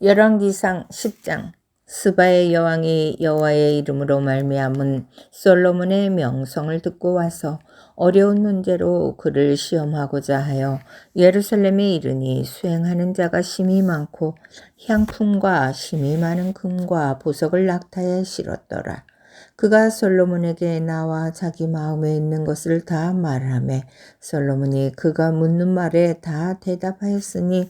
열왕기상 10장 스바의 여왕이 여호와의 이름으로 말미암은 솔로몬의 명성을 듣고 와서 어려운 문제로 그를 시험하고자 하여 예루살렘에 이르니 수행하는 자가 심히 많고 향품과 심히 많은 금과 보석을 낙타에 실었더라. 그가 솔로몬에게 나와 자기 마음에 있는 것을 다 말하매 솔로몬이 그가 묻는 말에 다 대답하였으니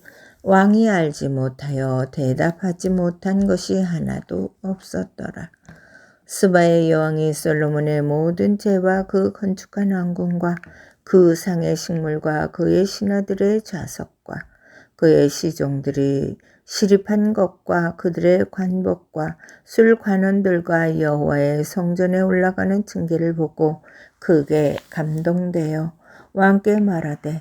왕이 알지 못하여 대답하지 못한 것이 하나도 없었더라. 스바의 여왕이 솔로몬의 모든 재와 그 건축한 왕궁과 그 상의 식물과 그의 신하들의 좌석과 그의 시종들이 시립한 것과 그들의 관복과 술 관원들과 여호와의 성전에 올라가는 층계를 보고 크게 감동되어 왕께 말하되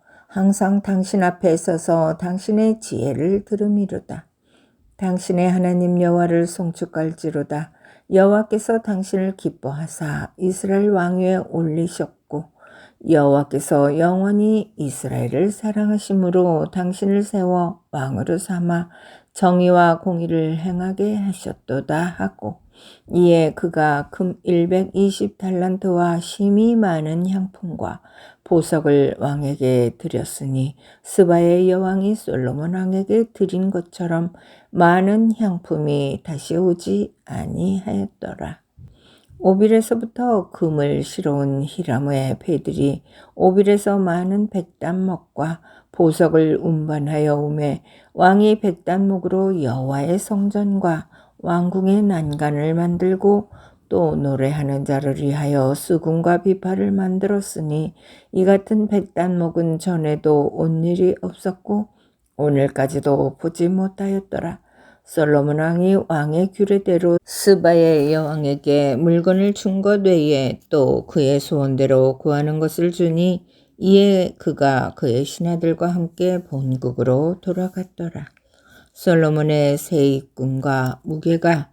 항상 당신 앞에 서서 당신의 지혜를 들음이로다. 당신의 하나님 여호와를 송축할지로다. 여호와께서 당신을 기뻐하사 이스라엘 왕위에 올리셨고 여호와께서 영원히 이스라엘을 사랑하심으로 당신을 세워 왕으로 삼아 정의와 공의를 행하게 하셨도다 하고 이에 그가 금 120달란트와 심이 많은 향품과 보석을 왕에게 드렸으니 스바의 여왕이 솔로몬 왕에게 드린 것처럼 많은 향품이 다시 오지 아니하였더라. 오빌에서부터 금을 실어온 히라무의 배들이 오빌에서 많은 백단목과 보석을 운반하여 오매 왕이 백단목으로 여호와의 성전과 왕궁의 난간을 만들고 또 노래하는 자를 위하여 수금과 비파를 만들었으니 이 같은 백단목은 전에도 온 일이 없었고 오늘까지도 보지 못하였더라. 솔로몬 왕이 왕의 규례대로 스바의 여왕에게 물건을 준 것 외에 또 그의 소원대로 구하는 것을 주니 이에 그가 그의 신하들과 함께 본국으로 돌아갔더라. 솔로몬의 세입금과 무게가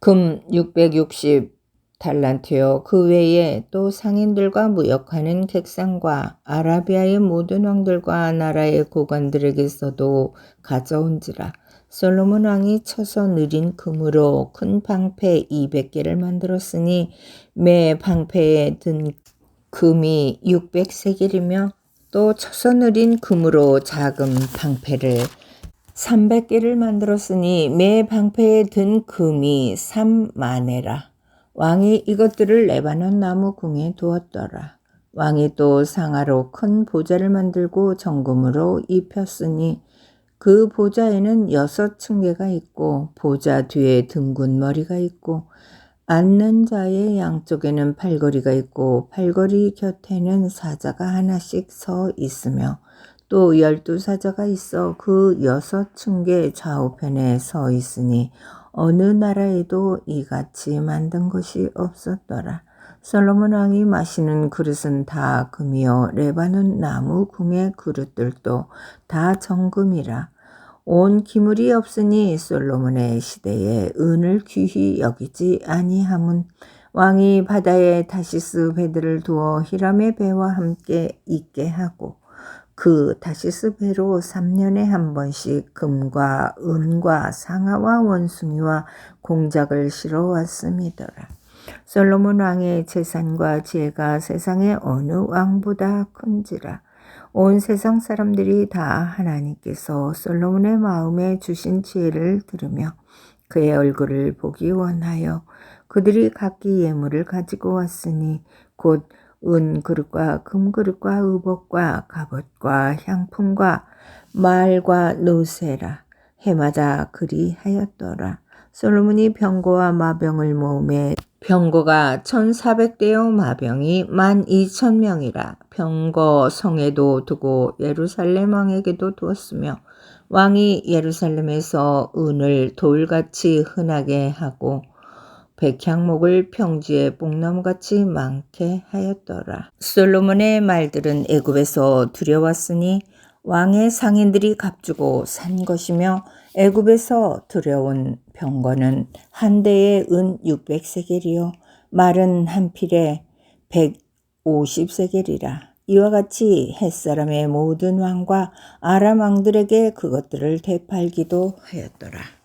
금 660 달란트요. 그 외에 또 상인들과 무역하는 객상과 아라비아의 모든 왕들과 나라의 고관들에게서도 가져온지라. 솔로몬 왕이 쳐서 느린 금으로 큰 방패 200개를 만들었으니 매 방패에 든 금이 600세겔이며 또 쳐서 느린 금으로 작은 방패를 300개를 만들었으니 매 방패에 든 금이 3만에라. 왕이 이것들을 레바논 나무 궁에 두었더라. 왕이 또 상하로 큰 보좌를 만들고 정금으로 입혔으니 그 보좌에는 여섯 층계가 있고 보좌 뒤에 등군 머리가 있고 앉는 자의 양쪽에는 팔걸이가 있고 팔걸이 곁에는 사자가 하나씩 서 있으며 또 열두 사자가 있어 그 여섯 층계 좌우편에 서 있으니 어느 나라에도 이같이 만든 것이 없었더라. 솔로몬 왕이 마시는 그릇은 다 금이요 레바논 나무 궁의 그릇들도 다 정금이라. 온 기물이 없으니 솔로몬의 시대에 은을 귀히 여기지 아니함은 왕이 바다에 다시스 배들을 두어 히람의 배와 함께 있게 하고 그 다시스 배로 3년에 한 번씩 금과 은과 상아와 원숭이와 공작을 실어 왔음이더라. 솔로몬 왕의 재산과 지혜가 세상의 어느 왕보다 큰지라. 온 세상 사람들이 다 하나님께서 솔로몬의 마음에 주신 지혜를 들으며 그의 얼굴을 보기 원하여 그들이 각기 예물을 가지고 왔으니 곧 은 그릇과 금 그릇과 의복과 갑옷과 향품과 말과 노세라 해마다 그리하였더라. 솔로몬이 병거와 마병을 모음에 병거가 1400대요 마병이 12,000명이라 병거 성에도 두고 예루살렘 왕에게도 두었으며 왕이 예루살렘에서 은을 돌같이 흔하게 하고 백향목을 평지에 뽕나무같이 많게 하였더라. 솔로몬의 말들은 애굽에서 두려웠으니 왕의 상인들이 값주고 산 것이며 애굽에서 들여온 병거는 한 대에 은 600세겔이요 말은 한 필에 150세겔이라. 이와 같이 햇사람의 모든 왕과 아람 왕들에게 그것들을 되팔기도 하였더라.